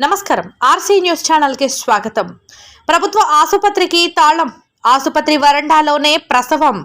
నమస్కారం. RC news ఛానల్కి స్వాగతం. ప్రభుత్వ ఆసుపత్రికి తాళం ఆసుపత్రి వరండాలోనే ప్రసవం.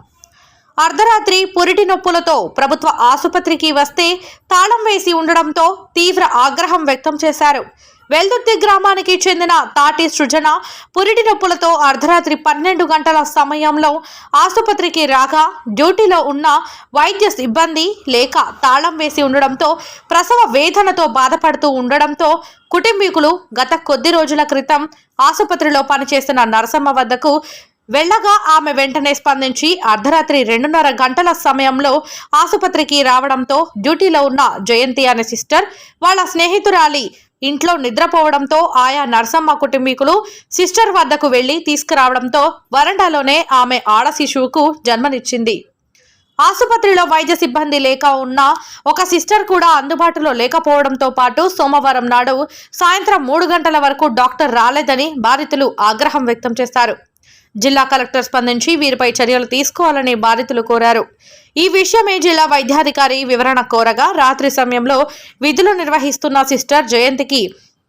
అర్ధరాత్రి పురిటి నొప్పులతో ప్రభుత్వ ఆసుపత్రికి వస్తే తాళం వేసి ఉండడంతో తీవ్ర ఆగ్రహం వ్యక్తం చేశారు. వెల్దుర్తి గ్రామానికి చెందిన తాటి సృజన పురిటి నొప్పులతో అర్ధరాత్రి పన్నెండు గంటల సమయంలో ఆసుపత్రికి రాగా డ్యూటీలో ఉన్న వైద్య సిబ్బంది లేక తాళం వేసి ఉండడంతో ప్రసవ వేదనతో బాధపడుతూ ఉండడంతో కుటుంబీకులు గత కొద్ది రోజుల క్రితం ఆసుపత్రిలో పనిచేస్తున్న నరసమ్మ వద్దకు వెళ్ళగా ఆమె వెంటనే స్పందించి అర్ధరాత్రి రెండున్నర గంటల సమయంలో ఆసుపత్రికి రావడంతో డ్యూటీలో ఉన్న జయంతి అనే సిస్టర్ వాళ్ళ స్నేహితురాలి ఇంట్లో నిద్రపోవడంతో ఆయా నర్సమ్మ కుటుంబీకులు సిస్టర్ వద్దకు వెళ్ళి తీసుకురావడంతో వరండాలోనే ఆమె ఆడ శిశువుకు జన్మనిచ్చింది. ఆసుపత్రిలో వైద్య సిబ్బంది లేక ఉన్న ఒక సిస్టర్ కూడా అందుబాటులో లేకపోవడంతో పాటు సోమవారం నాడు సాయంత్రం మూడు గంటల వరకు డాక్టర్ రాలేదని బాధితులు ఆగ్రహం వ్యక్తం చేశారు. జిల్లా కలెక్టర్ స్పందించి వీరిపై చర్యలు తీసుకోవాలని బాధితులు కోరారు. ఈ విషయమే జిల్లా వైద్యాధికారి వివరణ కోరగా రాత్రి సమయంలో విధులు నిర్వహిస్తున్న సిస్టర్ జయంతికి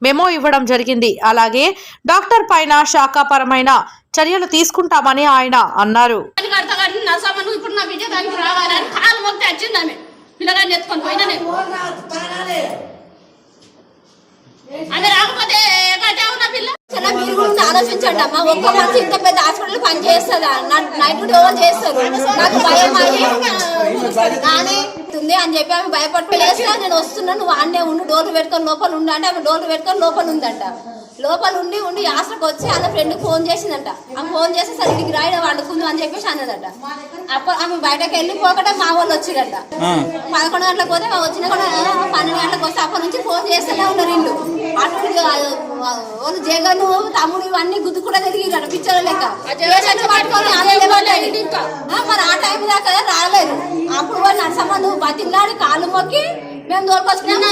మెమో ఇవ్వడం జరిగింది. అలాగే డాక్టర్ పైన శాఖాపరమైన చర్యలు తీసుకుంటామని ఆయన అన్నారు. ఆమె రాకపోతే కట్టావు నా పిల్ల చాలా మీరు కూడా ఆలోచించండి అమ్మా. ఒక్క మనిషి ఇంత పెద్ద హాస్పిటల్ పని చేస్తుందా? నైట్ డ్యూటీ ఎవరు చేస్తారు? నాకు భయం నానే ఉంది అని చెప్పి ఆమె భయపడి లేచినా నేను వస్తున్నా నువ్వు ఆడనే ఉండు డోర్లు పెట్టుకొని లోపల ఉండు అంటే ఆమె డోర్లు పెట్టుకొని లోపల ఉందంట. లోపల ఉండి ఉండి హాస్టల్కి వచ్చి వాళ్ళ ఫ్రెండ్ ఫోన్ చేసిందంట. ఆమె ఫోన్ చేసి సరే ఇంటికి రాయడం వండుకుందాం అని చెప్పేసి అన్నదట. అప్పుడు ఆమె బయటకు వెళ్ళి పోకటే మా వాళ్ళు వచ్చిరట. పదకొండు గంటలకు పోతే వచ్చిన కూడా పన్నెండు గంటలకు వస్తే అప్పటి నుంచి ఫోన్ చేస్తూనే ఉన్నారు ఇల్లు వాళ్ళు జగన్ తమ్ముడు ఇవన్నీ గుద్దు కూడా తిరిగిరట పిచ్చర్ లెక్క మరి ఆ టైం దాకా రాలేదు. అప్పుడు పోయి నరసమ్మ నువ్వు బతిలాడి కాలు మొక్కి మేము దొరకొచ్చుకున్నాం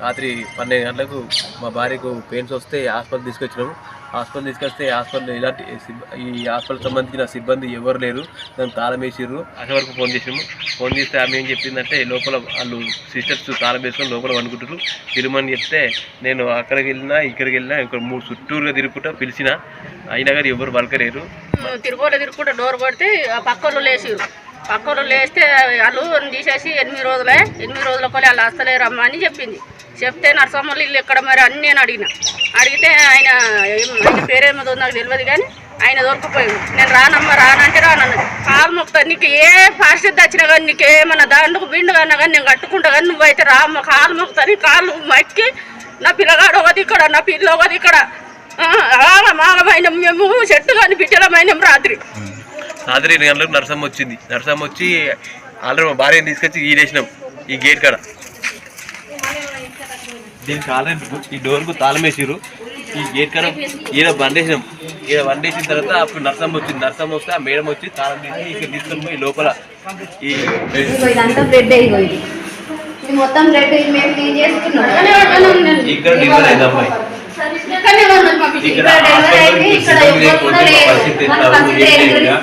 రాత్రి పన్నెండు గంటలకు మా భార్యకు పెయిన్స్ వస్తే హాస్పిటల్ తీసుకొచ్చినాము. హాస్పిటల్ తీసుకొస్తే హాస్పిటల్ ఇలాంటి ఈ హాస్పిటల్ సంబంధించిన సిబ్బంది ఎవరు లేరు. దాన్ని తాళం వేసిర్రు. అక్కడ వరకు ఫోన్ చేసాము ఫోన్ చేస్తే ఆమె ఏం చెప్పిందంటే లోపల వాళ్ళు సిస్టర్స్ తాళం వేసుకొని లోపల అనుకుంటారు తిరుమని చెప్తే నేను అక్కడికి వెళ్ళినా ఇక్కడికి వెళ్ళినా ఇక్కడ మూడు చుట్టూరుగా తిరుగుకుంటా పిలిచిన. అయినా కానీ ఎవరు పలకలేరు. తిరుగులో తిరుగుకుంటూ డోర్ పడితే ఆ పక్కలు లేచిరు పక్కలు లేస్తే వాళ్ళు తీసేసి ఎనిమిది రోజులే ఎనిమిది రోజుల వాళ్ళు వాళ్ళు అమ్మ అని చెప్పింది. చెప్తే నర్సమ్మలు ఇల్లు ఎక్కడ మరి? అన్ని నేను అడిగిన. అడిగితే ఆయన ఆయన పేరేమో నాకు తెలియదు కానీ ఆయన దొరికిపోయింది నేను రానమ్మా రానంటే రానన్న కాలు మొక్తా నీకు ఏ పరిస్థితి వచ్చినా కానీ నీకు ఏమన్నా దాంట్లో బిండు కన్నా కానీ నేను కట్టుకుంటా కానీ నువ్వైతే రామ్మ కాలు మొక్కుతాను కాళ్ళు మక్కి నా పిల్లగాడు ఒకది ఇక్కడ నా పిల్ల ఒకది ఇక్కడ. ఆగమాగమైన మేము చెట్టు కానీ బిడ్డలమైన రాత్రి. రాత్రి ఎనిమిది గంటలకు నరసమ్మ వచ్చింది? నరసమ్మ వచ్చి ఆల్రెడీ మా భార్యని తీసుకొచ్చి ఈడేసినాం ఈ గేట్ కాడ. దీనికి ఆల్రెడీ ఈ డోర్కు తాళం వేసిర్రు. ఈ గేట్ కాడ ఈడ బండేసినాం. ఈడ బండేసిన తర్వాత అప్పుడు నరసమ్మ వచ్చింది. నరసమ్మ వస్తే ఆ మేడం వచ్చి తాళం తీసి ఇక్కడ తీసుకొని పోయి లోపల ఈ ఇదంతా బ్రెడ్ అయిపోయింది ఇది. మొత్తం బ్రెడ్ మేము క్లీన్ చేసుకున్నాం ఇక్కడ డెలివరీ అయింది అమ్మాయి. ఇక్కడ డెలివరీ అయింది, కూడా